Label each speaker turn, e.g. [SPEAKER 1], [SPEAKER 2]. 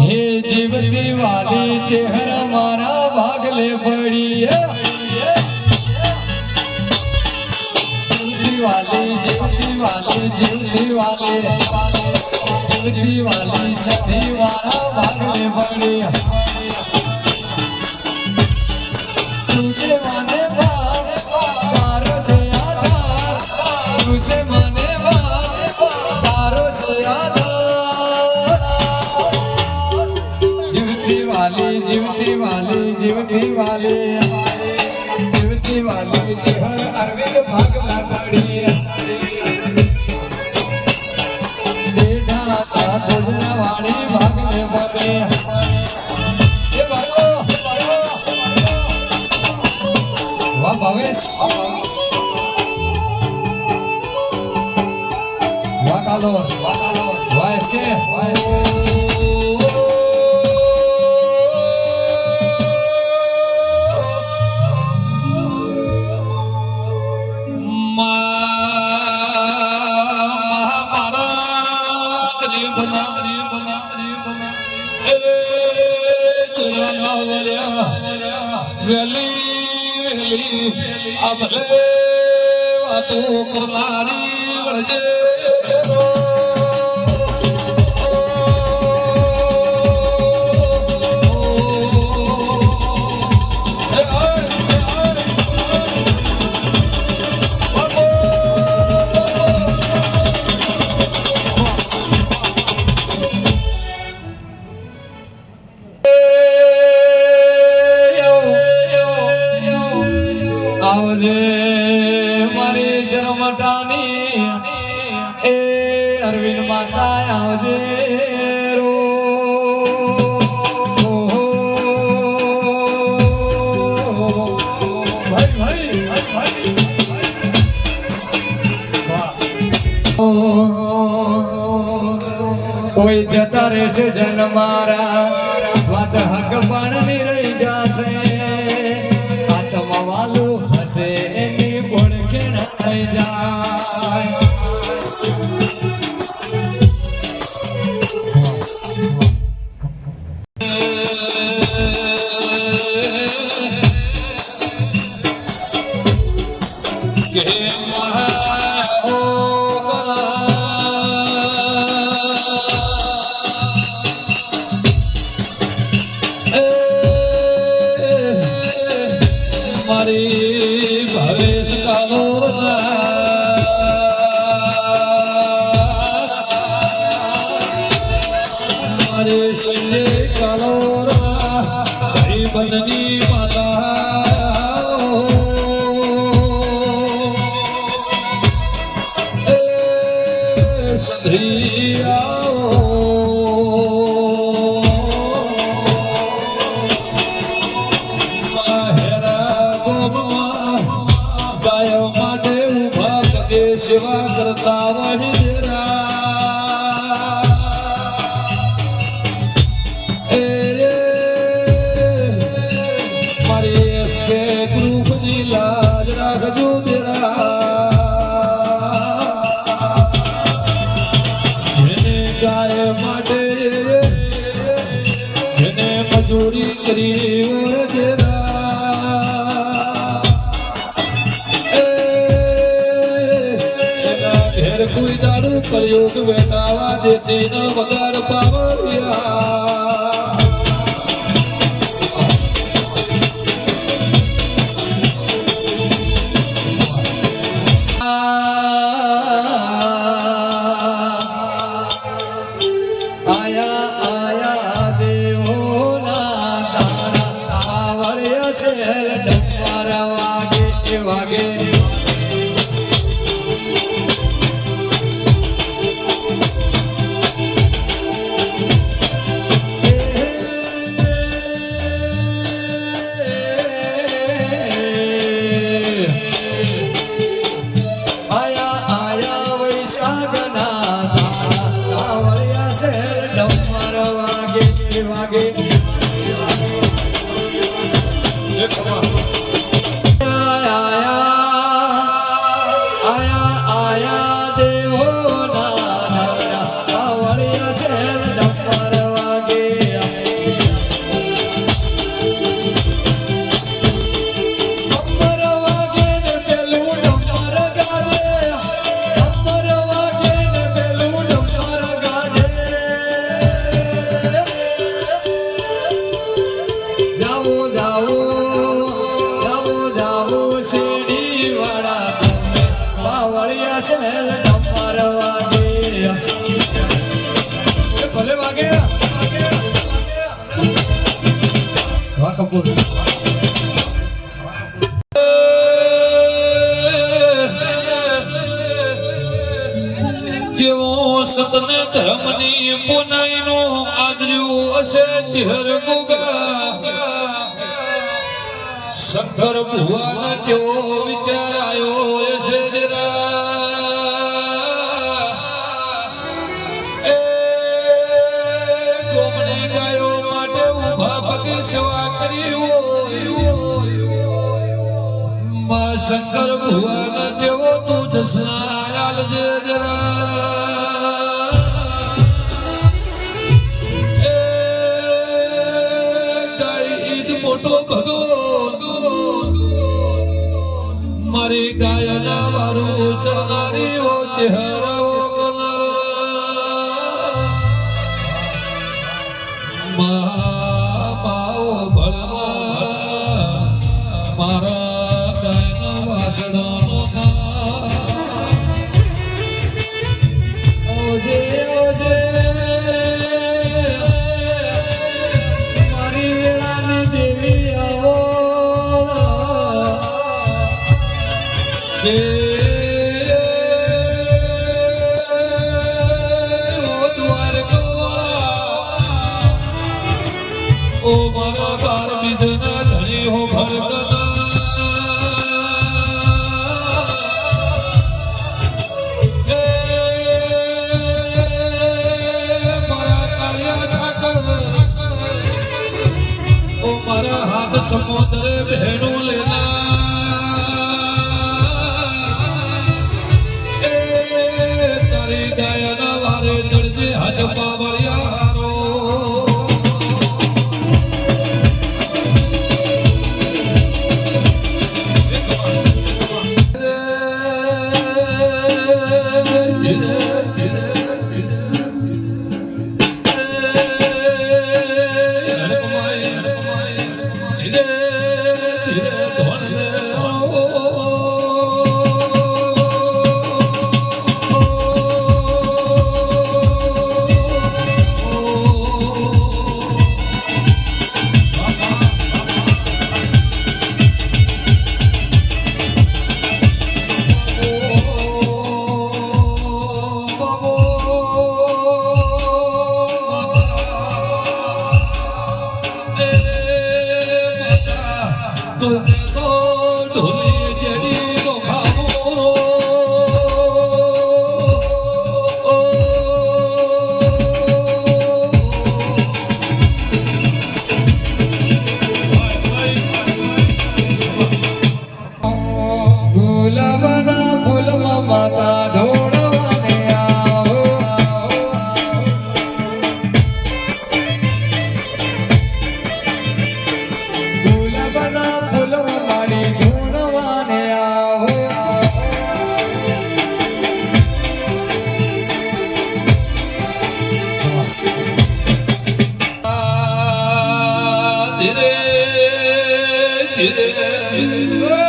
[SPEAKER 1] હે જીવતી વાલી, ચહેરા મારા ભાગલે પડી જીવતી વાલી જીવતી વાલી જીવતી વાલી. જીવતી વાલી સતી મારા ભાગલે પડી વાહ કાલો વાહ એસકે વાહ
[SPEAKER 2] વેલી વેલી ભલે વાતો કરનારી વળજે.
[SPEAKER 1] જતા રહેશે જન મારા. વાત હક પણ ની રહી જશે. આત્મા વાલું હશે, એની પણ થઈ જાય.
[SPEAKER 2] કે Shri મજૂરી કરી હોય દેરા એ એના ઘેર કોઈ દારૂ કળિયુગ વેટાવા દેતી ન વગર પાવરિયા
[SPEAKER 1] you again. કપૂર
[SPEAKER 2] જેવો સતને ધર્મની પુનાઈનો આદર્યું હશે ચિહર ગુગા. શંકર ભુવાના જેવો વિચાર આવ્યો હશે માં ભુવન જેવો તું દસના આલજે જરા. ગાય ઈદ મોટો ભગવો, મારી ગાયના વારું ચનારી ઓ ચહેરાઓ ઓ મારા બાર બીજના ધણી હો ભરતના. મારા હાથ સમુદ્રે ભેણું લેના.
[SPEAKER 1] Oh. Yeah.